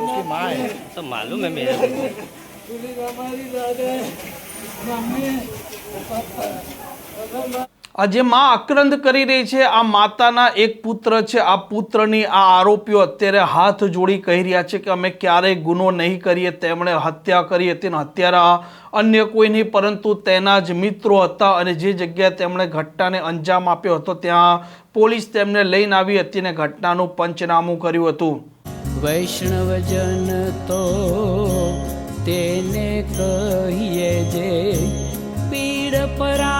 उसकी माँ है सब मालूम है मेरे को આ જે માં આક્રંદ કરી રહી છે, આ માતાના એક પુત્ર છે, આ પુત્રની આ આરોપીઓ અત્યારે હાથ જોડી કહી રહ્યા છે કે અમે ક્યારેય ગુનો નહીં કરીએ, તેમણે હત્યા કરી હતી અને હત્યારા અન્ય કોઈ નહીં, પરંતુ તેના જ મિત્રો હતા અને જે જગ્યાએ તેમણે ઘટનાને અંજામ આપ્યો હતો, ત્યાં પોલીસ તેમને લઈને આવી હતી અને ઘટનાનું પંચનામું કર્યું હતું. વૈષ્ણવજન તો તેને કહીએ જે પીડ પરાઈ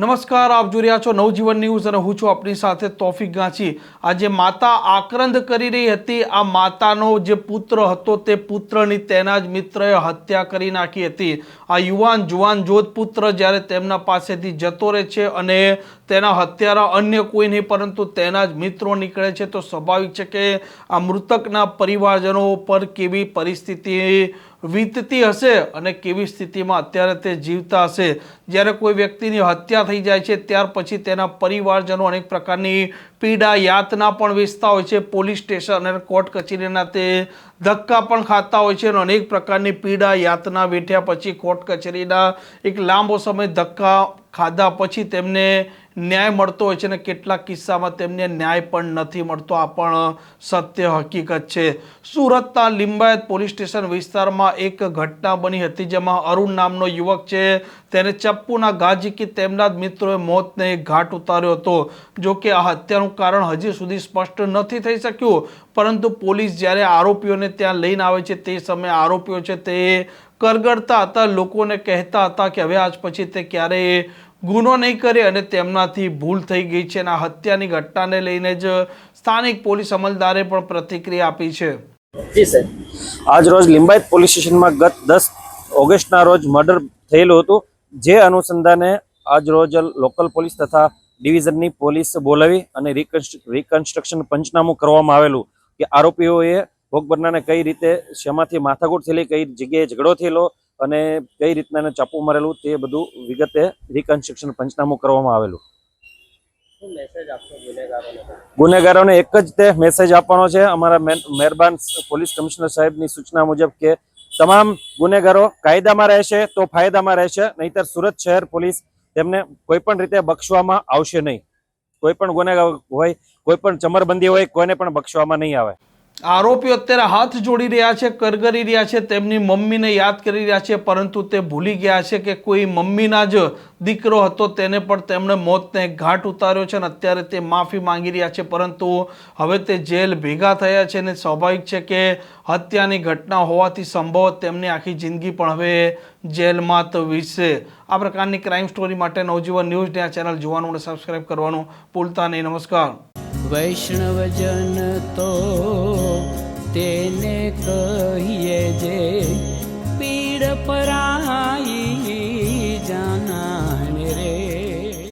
નમસ્કાર, આપ જોઈ રહ્યા છો નવજીવન ન્યૂઝ અને હું છું આપની સાથે તોફિક ગાંચી. આજે માતા આક્રંદ કરી રહી હતી. આ માતાનો જે પુત્ર હતો તે પુત્રની તેના જ મિત્રએ હત્યા કરી નાખી હતી. આ યુવાન જુવાન જોધ પુત્ર જ્યારે તેમના પાસેથી જતો રહે છે અને તેના હત્યારા અન્ય કોઈ નહીં, પરંતુ તેના જ મિત્રો નીકળે છે, તો સ્વાભાવિક છે કે આ મૃતકના પરિવારજનો પર કેવી પરિસ્થિતિ વીતતી હશે અને કેવી સ્થિતિમાં અત્યારે તે જીવતા હશે? જ્યારે કોઈ વ્યક્તિની હત્યા થઈ જાય છે, ત્યાર પછી તેના પરિવારજનો અનેક પ્રકારની પીડા યાતના પણ વેચતા હોય છે. પોલીસ સ્ટેશન અને કોર્ટ કચેરીના તે ધક્કા પણ ખાતા હોય છે અને અનેક પ્રકારની પીડા યાતના વેઠ્યા પછી કોર્ટ કચેરીના એક લાંબો સમય ધક્કા ખાધા પછી તેમને ન્યાય મળતો હોય છે અને કેટલાક કિસ્સામાં તેમને ન્યાય પણ નથી મળતો. આ પણ સત્ય હકીકત છે. સુરતના લિંબાયત પોલીસ સ્ટેશન વિસ્તારમાં એક ઘટના બની હતી જેમાં અરુણ નામનો યુવક છે. તેને ચપ્પુના ઘા ઝીકી તેમના જ મિત્રોએ મોતને ઘાટ ઉતાર્યો હતો. જો કે આ હત્યાનું કારણ હજી સુધી સ્પષ્ટ નથી થઈ શક્યું. પરંતુ પોલીસ જ્યારે આરોપીઓને ત્યાં લઈને આવે છે તે સમયે આરોપીઓ છે તે કરગડતા હતા. લોકોને કહેતા હતા કે હવે આજ પછી તે ક્યારેય ગુનો નહીં કરે અને તેમનાથી ભૂલ થઈ ગઈ છે અને આ હત્યાની ઘટનાને લઈને જ સ્થાનિક પોલીસ અમલદારે પણ પ્રતિક્રિયા આપી છે. આજ રોજ લિંબાયત પોલીસ સ્ટેશનમાં ગત દસ ઓગસ્ટના રોજ મર્ડર થયેલું હતું, જે અનુસંધાને આજ રોજ લોકલ પોલીસ તથા ડિવિઝનની પોલીસ બોલાવી અને રિકન્સ્ટ્રક્શન પંચનામું કરવામાં આવેલું કે આરોપીઓએ ભોગ બનનારને કઈ રીતે, શેમાંથી માથાકૂટ થયેલી, કઈ જગ્યાએ ઝઘડો થયેલો અને કઈ રીતના એને ચાપુ મારેલું તે બધું વિગતે રિકન્સ્ટ્રક્શન પંચનામું કરવામાં આવેલું. ગુનેગારોને? એક જ તે મેસેજ આપવાનો છે. અમારા મહેરબાન પોલીસ કમિશનર સાહેબની સૂચના મુજબ કે તમામ ગુનેગારો કાયદામાં રહેશે તો ફાયદામાં રહેશે નહીતર સુરત શહેર પોલીસ તેમને કોઈ પણ રીતે બક્ષવામાં આવશે નહીં. કોઈ પણ ગુનેગાર હોય કોઈ પણ ચમરબંધી હોય કોઈને પણ બક્ષવામાં નહીં આવે. આરોપીઓ અત્યારે હાથ જોડી રહ્યા છે, કરગરી રહ્યા છે, તેમની મમ્મીને યાદ કરી રહ્યા છે, પરંતુ તે ભૂલી ગયા છે કે કોઈ મમ્મીના જ દીકરો હતો તેને પણ તેમણે મોતને ઘાટ ઉતાર્યો છે અને અત્યારે તે માફી માંગી રહ્યા છે, પરંતુ હવે તે જેલ ભેગા થયા છે અને સ્વાભાવિક છે કે હત્યાની ઘટના હોવાથી સંભવત તેમની આખી જિંદગી પણ હવે જેલમાં તો વિશે. આ પ્રકારની ક્રાઇમ સ્ટોરી માટે નવજીવન ન્યૂઝની આ ચેનલ જોવાનું અને સબસ્ક્રાઈબ કરવાનું ભૂલતા નહીં. નમસ્કાર. વૈષ્ણવજન તો તેને કહીએ જે